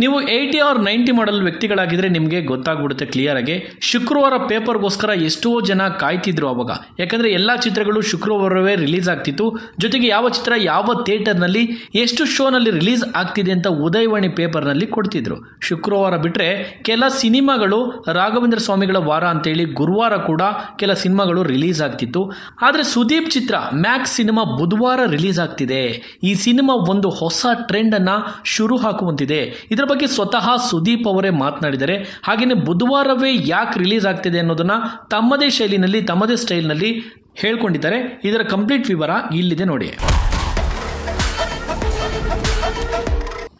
ನೀವು eighty or ninety model ವ್ಯಕ್ತಿಗಳಾಗಿದ್ರೆ ನಿಮಗೆ ಗೊತ್ತಾಗ್ಬಿಡುತ್ತೆ ಕ್ಲಿಯರ್ ಆಗಿ. ಶುಕ್ರವಾರ ಪೇಪರ್ಗೋಸ್ಕರ ಎಷ್ಟೋ ಜನ ಕಾಯ್ತಿದ್ರು ಅವಾಗ. ಯಾಕಂದ್ರೆ ಎಲ್ಲ ಚಿತ್ರಗಳು ಶುಕ್ರವಾರವೇ ರಿಲೀಸ್ ಆಗ್ತಿತ್ತು. ಜೊತೆಗೆ ಯಾವ ಚಿತ್ರ ಯಾವ ಥಿಯೇಟರ್ನಲ್ಲಿ ಎಷ್ಟು ಶೋನಲ್ಲಿ ರಿಲೀಸ್ ಆಗ್ತಿದೆ ಅಂತ ಉದಯವಾಣಿ ಪೇಪರ್ನಲ್ಲಿ ಕೊಡ್ತಿದ್ರು. ಶುಕ್ರವಾರ ಬಿಟ್ಟರೆ ಕೆಲ ಸಿನಿಮಾಗಳು ರಾಘವೇಂದ್ರ ಸ್ವಾಮಿಗಳ ವಾರ ಅಂತೇಳಿ ಗುರುವಾರ ಕೂಡ ಕೆಲ ಸಿನಿಮಾಗಳು ರಿಲೀಸ್ ಆಗ್ತಿತ್ತು. ಆದರೆ ಸುದೀಪ್ ಚಿತ್ರ ಮ್ಯಾಕ್ಸ್ ಸಿನಿಮಾ ಬುಧವಾರ ರಿಲೀಸ್ ಆಗ್ತಿದೆ. ಈ ಸಿನಿಮಾ ಒಂದು ಹೊಸ ಟ್ರೆಂಡ್ ಅನ್ನ ಶುರು ಹಾಕುವಂತಿದೆ. ಇದರ ಬಗ್ಗೆ ಸ್ವತಃ ಸುದೀಪ್ ಅವರೇ ಮಾತನಾಡಿದರೆ, ಹಾಗೆಯೇ ಬುಧವಾರವೇ ಯಾಕೆ ರಿಲೀಸ್ ಆಗ್ತಿದೆ ಅನ್ನೋದನ್ನ ತಮ್ಮದೇ ಶೈಲಿನಲ್ಲಿ, ತಮ್ಮದೇ ಸ್ಟೈಲ್ನಲ್ಲಿ ಹೇಳ್ಕೊಂಡಿದ್ದಾರೆ. ಇದರ ಕಂಪ್ಲೀಟ್ ವಿವರ ಇಲ್ಲಿದೆ ನೋಡಿ.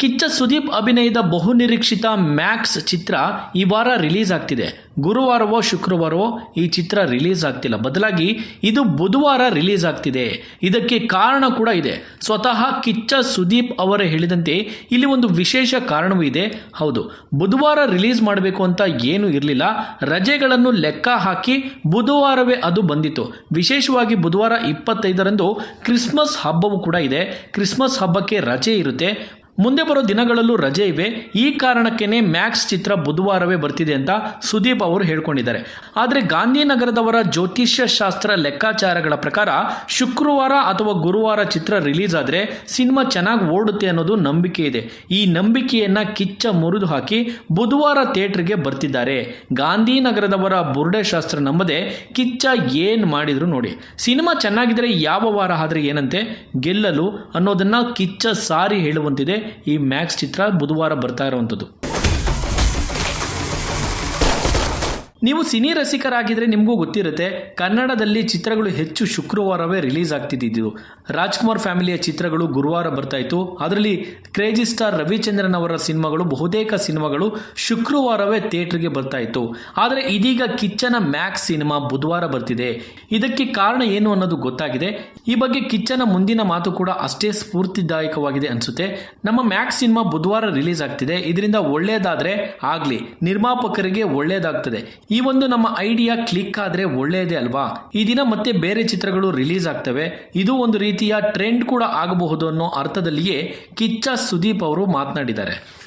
ಕಿಚ್ಚ ಸುದೀಪ್ ಅಭಿನಯದ ಬಹುನಿರೀಕ್ಷಿತ ಮ್ಯಾಕ್ಸ್ ಚಿತ್ರ ಈ ವಾರ ರಿಲೀಸ್ ಆಗ್ತಿದೆ. ಗುರುವಾರವೋ, ಶುಕ್ರವಾರವೋ ಈ ಚಿತ್ರ ರಿಲೀಸ್ ಆಗ್ತಿಲ್ಲ. ಬದಲಾಗಿ ಇದು ಬುಧವಾರ ರಿಲೀಸ್ ಆಗ್ತಿದೆ. ಇದಕ್ಕೆ ಕಾರಣ ಕೂಡ ಇದೆ. ಸ್ವತಃ ಕಿಚ್ಚ ಸುದೀಪ್ ಅವರೇ ಹೇಳಿದಂತೆ ಇಲ್ಲಿ ಒಂದು ವಿಶೇಷ ಕಾರಣವೂ ಇದೆ. ಹೌದು, ಬುಧವಾರ ರಿಲೀಸ್ ಮಾಡಬೇಕು ಅಂತ ಏನು ಇರಲಿಲ್ಲ. ರಜೆಗಳನ್ನು ಲೆಕ್ಕ ಹಾಕಿ ಬುಧವಾರವೇ ಅದು ಬಂದಿತ್ತು. ವಿಶೇಷವಾಗಿ ಬುಧವಾರ ಇಪ್ಪತ್ತೈದರಂದು ಕ್ರಿಸ್ಮಸ್ ಹಬ್ಬವೂ ಕೂಡ ಇದೆ. ಕ್ರಿಸ್ಮಸ್ ಹಬ್ಬಕ್ಕೆ ರಜೆ ಇರುತ್ತೆ. ಮುಂದೆ ಬರೋ ದಿನಗಳಲ್ಲೂ ರಜೆ ಇವೆ. ಈ ಕಾರಣಕ್ಕೇನೆ ಮ್ಯಾಕ್ಸ್ ಚಿತ್ರ ಬುಧವಾರವೇ ಬರ್ತಿದೆ ಅಂತ ಸುದೀಪ್ ಅವರು ಹೇಳ್ಕೊಂಡಿದ್ದಾರೆ. ಆದರೆ ಗಾಂಧಿನಗರದವರ ಜ್ಯೋತಿಷ್ಯ ಶಾಸ್ತ್ರ ಲೆಕ್ಕಾಚಾರಗಳ ಪ್ರಕಾರ ಶುಕ್ರವಾರ ಅಥವಾ ಗುರುವಾರ ಚಿತ್ರ ರಿಲೀಸ್ ಆದರೆ ಸಿನಿಮಾ ಚೆನ್ನಾಗಿ ಓಡುತ್ತೆ ಅನ್ನೋದು ನಂಬಿಕೆ ಇದೆ. ಈ ನಂಬಿಕೆಯನ್ನು ಕಿಚ್ಚ ಮುರಿದು ಹಾಕಿ ಬುಧವಾರ ಥಿಯೇಟ್ರಿಗೆ ಬರ್ತಿದ್ದಾರೆ. ಗಾಂಧಿನಗರದವರ ಬುರುಡೆ ಶಾಸ್ತ್ರ ನಂಬದೆ ಕಿಚ್ಚ ಏನು ಮಾಡಿದ್ರು ನೋಡಿ. ಸಿನಿಮಾ ಚೆನ್ನಾಗಿದ್ರೆ ಯಾವ ವಾರ ಆದರೆ ಏನಂತೆ? ಗೆಲ್ಲಲು ಅನ್ನೋದನ್ನು ಕಿಚ್ಚ ಸಾರಿ ಹೇಳುವಂತಿದೆ. ಈ ಮ್ಯಾಕ್ಸ್ ಚಿತ್ರ ಬುಧವಾರ ಬರ್ತಾ ಇರುವಂಥದ್ದು. ನೀವು ಸಿನಿ ರಸಿಕರಾಗಿದ್ರೆ ನಿಮಗೂ ಗೊತ್ತಿರುತ್ತೆ, ಕನ್ನಡದಲ್ಲಿ ಚಿತ್ರಗಳು ಹೆಚ್ಚು ಶುಕ್ರವಾರವೇ ರಿಲೀಸ್ ಆಗ್ತಿದ್ದಿದ್ದು. ರಾಜ್ಕುಮಾರ್ ಫ್ಯಾಮಿಲಿಯ ಚಿತ್ರಗಳು ಗುರುವಾರ ಬರ್ತಾ ಇತ್ತು. ಅದರಲ್ಲಿ ಕ್ರೇಜಿ ಸ್ಟಾರ್ ರವಿಚಂದ್ರನ್ ಅವರ ಸಿನಿಮಾಗಳು, ಬಹುತೇಕ ಸಿನಿಮಾಗಳು ಶುಕ್ರವಾರವೇ ಥಿಯೇಟರ್ಗೆ ಬರ್ತಾ ಇತ್ತು. ಆದರೆ ಇದೀಗ ಕಿಚ್ಚನ ಮ್ಯಾಕ್ಸ್ ಸಿನಿಮಾ ಬುಧವಾರ ಬರ್ತಿದೆ. ಇದಕ್ಕೆ ಕಾರಣ ಏನು ಅನ್ನೋದು ಗೊತ್ತಾಗಿದೆ. ಈ ಬಗ್ಗೆ ಕಿಚ್ಚನ ಮುಂದಿನ ಮಾತು ಕೂಡ ಅಷ್ಟೇ ಸ್ಫೂರ್ತಿದಾಯಕವಾಗಿದೆ ಅನಿಸುತ್ತೆ. ನಮ್ಮ ಮ್ಯಾಕ್ಸ್ ಸಿನಿಮಾ ಬುಧವಾರ ರಿಲೀಸ್ ಆಗ್ತಿದೆ. ಇದರಿಂದ ಒಳ್ಳೆಯದಾದರೆ ಆಗಲಿ, ನಿರ್ಮಾಪಕರಿಗೆ ಒಳ್ಳೆಯದಾಗ್ತದೆ ಈ ಒಂದು ನಮ್ಮ ಐಡಿಯಾ ಕ್ಲಿಕ್ ಆದ್ರೆ ಒಳ್ಳೆಯದೇ ಅಲ್ವಾ? ಈ ದಿನ ಮತ್ತೆ ಬೇರೆ ಚಿತ್ರಗಳು ರಿಲೀಸ್ ಆಗ್ತವೆ. ಇದು ಒಂದು ರೀತಿಯ ಟ್ರೆಂಡ್ ಕೂಡ ಆಗಬಹುದು ಅನ್ನೋ ಅರ್ಥದಲ್ಲಿಯೇ ಕಿಚ್ಚ ಸುದೀಪ್ ಅವರು ಮಾತನಾಡಿದ್ದಾರೆ.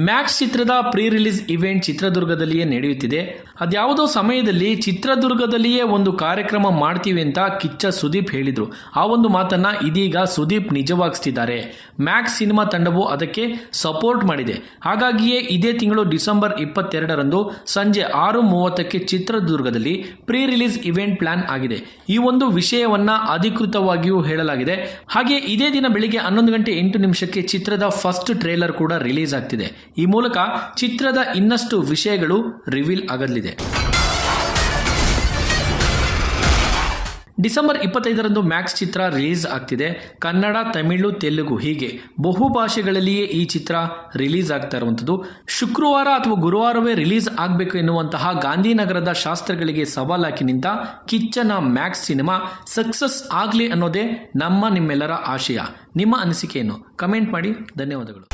ಮ್ಯಾಕ್ಸ್ ಚಿತ್ರದ ಪ್ರೀ ರಿಲೀಸ್ ಇವೆಂಟ್ ಚಿತ್ರದುರ್ಗದಲ್ಲಿಯೇ ನಡೆಯುತ್ತಿದೆ. ಅದ್ಯಾವುದೋ ಸಮಯದಲ್ಲಿ ಚಿತ್ರದುರ್ಗದಲ್ಲಿಯೇ ಒಂದು ಕಾರ್ಯಕ್ರಮ ಮಾಡ್ತೀವಿ ಅಂತ ಕಿಚ್ಚ ಸುದೀಪ್ ಹೇಳಿದರು. ಆ ಒಂದು ಮಾತನ್ನ ಇದೀಗ ಸುದೀಪ್ ನಿಜವಾಗಿಸ್ತಿದ್ದಾರೆ. ಮ್ಯಾಕ್ಸ್ ಸಿನಿಮಾ ತಂಡವು ಅದಕ್ಕೆ ಸಪೋರ್ಟ್ ಮಾಡಿದೆ. ಹಾಗಾಗಿಯೇ ಇದೇ ತಿಂಗಳು ಡಿಸೆಂಬರ್ ಇಪ್ಪತ್ತೆರಡರಂದು ಸಂಜೆ ಆರು ಮೂವತ್ತಕ್ಕೆ ಚಿತ್ರದುರ್ಗದಲ್ಲಿ ಪ್ರೀ ರಿಲೀಸ್ ಇವೆಂಟ್ ಪ್ಲಾನ್ ಆಗಿದೆ. ಈ ಒಂದು ವಿಷಯವನ್ನ ಅಧಿಕೃತವಾಗಿಯೂ ಹೇಳಲಾಗಿದೆ. ಹಾಗೆ ಇದೇ ದಿನ ಬೆಳಿಗ್ಗೆ ಹನ್ನೊಂದು ಗಂಟೆ ಎಂಟು ನಿಮಿಷಕ್ಕೆ ಚಿತ್ರದ ಫಸ್ಟ್ ಟ್ರೇಲರ್ ಕೂಡ ರಿಲೀಸ್ ಆಗ್ತಿದೆ. ಈ ಮೂಲಕ ಚಿತ್ರದ ಇನ್ನಷ್ಟು ವಿಷಯಗಳು ರಿವೀಲ್ ಆಗಲಿದೆ. ಡಿಸೆಂಬರ್ ಇಪ್ಪತ್ತೈದರಂದು ಮ್ಯಾಕ್ಸ್ ಚಿತ್ರ ರಿಲೀಸ್ ಆಗ್ತಿದೆ. ಕನ್ನಡ, ತಮಿಳು, ತೆಲುಗು ಹೀಗೆ ಬಹು ಭಾಷೆಗಳಲ್ಲಿಯೇ ಈ ಚಿತ್ರ ರಿಲೀಸ್ ಆಗ್ತಾ ಇರುವಂಥದ್ದು. ಶುಕ್ರವಾರ ಅಥವಾ ಗುರುವಾರವೇ ರಿಲೀಸ್ ಆಗಬೇಕು ಎನ್ನುವಂತಹ ಗಾಂಧಿನಗರದ ಶಾಸ್ತ್ರಗಳಿಗೆ ಸವಾಲಾಕಿ ನಿಂತ ಕಿಚ್ಚನ ಮ್ಯಾಕ್ಸ್ ಸಿನಿಮಾ ಸಕ್ಸಸ್ ಆಗಲಿ ಅನ್ನೋದೇ ನಮ್ಮ ನಿಮ್ಮೆಲ್ಲರ ಆಶಯ. ನಿಮ್ಮ ಅನಿಸಿಕೆಯನ್ನು ಕಮೆಂಟ್ ಮಾಡಿ. ಧನ್ಯವಾದಗಳು.